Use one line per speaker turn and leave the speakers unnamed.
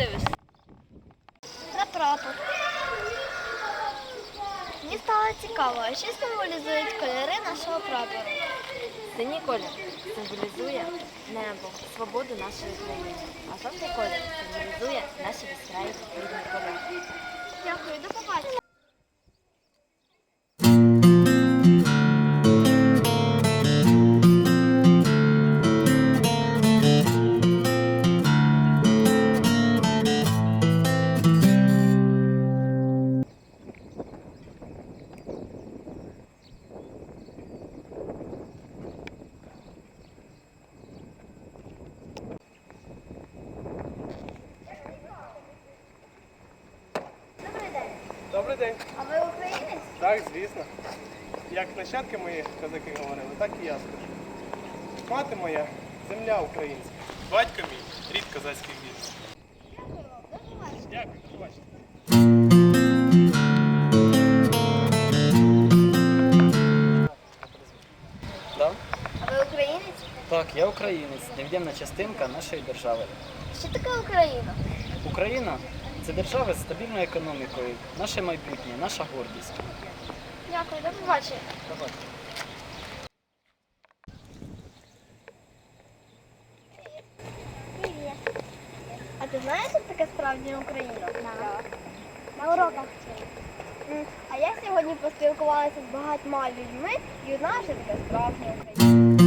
дивишся?
На прапор. Мені стало цікаво, а що символізують кольори нашого прапору?
Синій колір символізує небо, свободу нашої країни, а жовтий колір символізує наші яскраві рідні кольори.
Дякую, до побачення. Добрий день. А ви українець?
Так, звісно. Як нащадки мої козаки говорили, так і я скажу. Мати моя земля українська. Батько мій рід козацьких військ.
Дякую вам, до побачення.
Дякую, до побачення.
А ви українець?
Так, я українець, невід'ємна частинка нашої держави.
Що таке Україна?
Україна це держава з стабільною економікою, наше майбутнє, наша гордість.
Дякую, до побачення.
Давай.
Привіт. А ти знаєш, що таке справжня Україна? Так. На уроках вчили. А я сьогодні поспілкувалася з багатьма людьми і узнала, що таке справжня Україна.